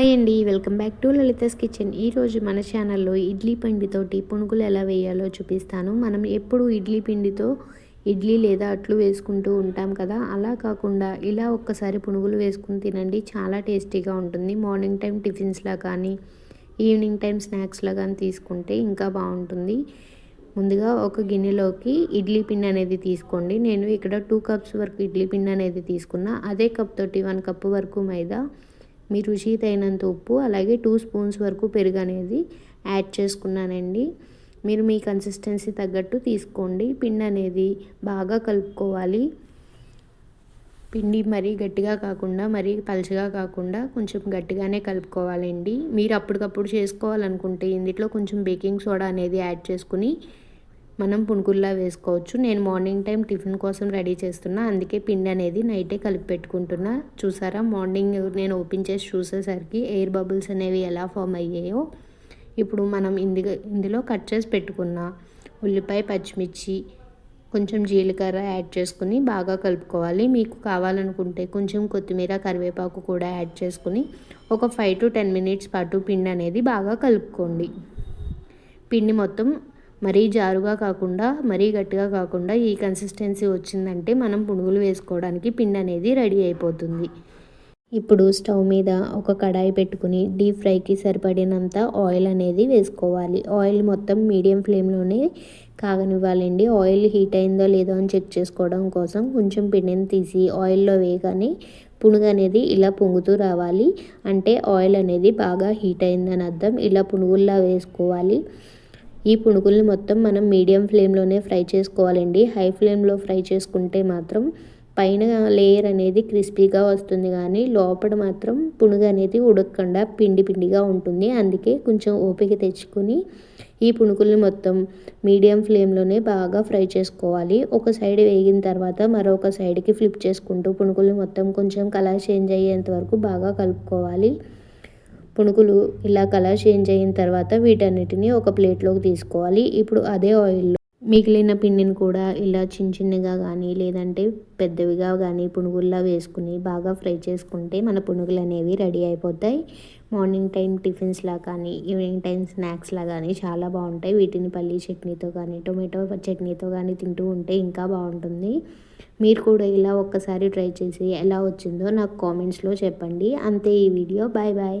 Hi అండి welcome back to Lalitha's kitchen. ఈరోజు మన ఛానల్లో ఇడ్లీ పిండితోటి పునుగులు ఎలా వేయాలో చూపిస్తాను. మనం ఎప్పుడు ఇడ్లీ పిండితో ఇడ్లీ లేదా అట్లు వేసుకుంటూ ఉంటాం కదా అలా కాకుండా ఇలా ఒక్కసారి పునుగులు వేసుకుని తినండి చాలా టేస్టీగా ఉంటుంది. మార్నింగ్ టైం టిఫిన్స్లా కానీ ఈవినింగ్ టైం స్నాక్స్లా కానీ తీసుకుంటే ఇంకా బాగుంటుంది. ముందుగా ఒక గిన్నెలోకి ఇడ్లీ పిండి అనేది తీసుకోండి. నేను ఇక్కడ టూ కప్స్ వరకు ఇడ్లీ పిండి అనేది తీసుకున్నా. అదే కప్ తోటి వన్ కప్ వరకు మైదా మీ రుచి తగినంత ఉప్పు అలాగే టూ స్పూన్స్ వరకు పెరుగు అనేది యాడ్ చేసుకున్నానండి. మీరు మీ కన్సిస్టెన్సీ తగ్గట్టు తీసుకోండి. పిండి అనేది బాగా కలుపుకోవాలి. పిండి మరీ గట్టిగా కాకుండా మరీ పలచగా కాకుండా కొంచెం గట్టిగానే కలుపుకోవాలండి. మీరు అప్పటికప్పుడు చేసుకోవాలనుకుంటే ఇందులో కొంచెం బేకింగ్ సోడా అనేది యాడ్ చేసుకుని మనం పునుకుల్లా వేసుకోవచ్చు. నేను మార్నింగ్ టైం టిఫిన్ కోసం రెడీ చేస్తున్నా. అందుకే పిండి అనేది నైటే కలిపి పెట్టుకుంటున్నా. చూసారా? మార్నింగ్ నేను ఓపెన్ చేసి చూసేసరికి ఎయిర్ బబుల్స్ అనేవి ఎలా ఫామ్ అయ్యాయో ఇప్పుడు మనం ఇంది ఇందులో కట్ చేసి పెట్టుకున్న ఉల్లిపాయ పచ్చిమిర్చి కొంచెం జీలకర్ర యాడ్ చేసుకుని బాగా కలుపుకోవాలి. మీకు కావాలనుకుంటే కొంచెం కొత్తిమీర కరివేపాకు కూడా యాడ్ చేసుకుని ఒక ఫైవ్ టు టెన్ మినిట్స్ పాటు పిండి అనేది బాగా కలుపుకోండి. పిండి మొత్తం మరీ జారుగా కాకుండా మరీ గట్టిగా కాకుండా ఈ కన్సిస్టెన్సీ వచ్చిందంటే మనం పునుగులు వేసుకోవడానికి పిండి అనేది రెడీ అయిపోతుంది. ఇప్పుడు స్టవ్ మీద ఒక కడాయి పెట్టుకుని డీప్ ఫ్రైకి సరిపడినంత ఆయిల్ అనేది వేసుకోవాలి. ఆయిల్ మొత్తం మీడియం ఫ్లేమ్లోనే కాగనివ్వాలండి. ఆయిల్ హీట్ అయిందో లేదో అని చెక్ చేసుకోవడం కోసం కొంచెం పిండిని తీసి ఆయిల్లో వేయగానే పునుగు అనేది ఇలా పొంగుతూ రావాలి. అంటే ఆయిల్ అనేది బాగా హీట్ అయిందని అర్థం. ఇలా పునుగుల్లా వేసుకోవాలి. ఈ పునుగుల్ని మొత్తం మనం మీడియం ఫ్లేమ్లోనే ఫ్రై చేసుకోవాలండి. హై ఫ్లేమ్లో ఫ్రై చేసుకుంటే మాత్రం పైన లేయర్ అనేది క్రిస్పీగా వస్తుంది కానీ లోపల మాత్రం పునుగు అనేది ఉడకకుండా పిండి పిండిగా ఉంటుంది. అందుకే కొంచెం ఓపిక తెచ్చుకొని ఈ పునుగుల్ని మొత్తం మీడియం ఫ్లేమ్లోనే బాగా ఫ్రై చేసుకోవాలి. ఒక సైడ్ వేగిన తర్వాత మరొక సైడ్కి ఫ్లిప్ చేసుకుంటూ పునుగుల్ని మొత్తం కొంచెం కలర్ చేంజ్ అయ్యేంత వరకు బాగా కలుపుకోవాలి. పునుగులు ఇలా కలర్ చేంజ్ అయిన తర్వాత వీటన్నిటిని ఒక ప్లేట్లోకి తీసుకోవాలి. ఇప్పుడు అదే ఆయిల్లో మిగిలిన పిండిని కూడా ఇలా చిన్న చిన్నగా కానీ లేదంటే పెద్దవిగా కానీ పునుగుల్లా వేసుకుని బాగా ఫ్రై చేసుకుంటే మన పునుగులు అనేవి రెడీ అయిపోతాయి. మార్నింగ్ టైం టిఫిన్స్లా కానీ ఈవినింగ్ టైం స్నాక్స్లా కానీ చాలా బాగుంటాయి. వీటిని పల్లీ చట్నీతో కానీ టొమాటో చట్నీతో కానీ తింటూ ఉంటే ఇంకా బాగుంటుంది. మీరు కూడా ఇలా ఒక్కసారి ట్రై చేసి ఎలా వచ్చిందో నాకు కామెంట్స్లో చెప్పండి. అంతే ఈ video. Bye bye.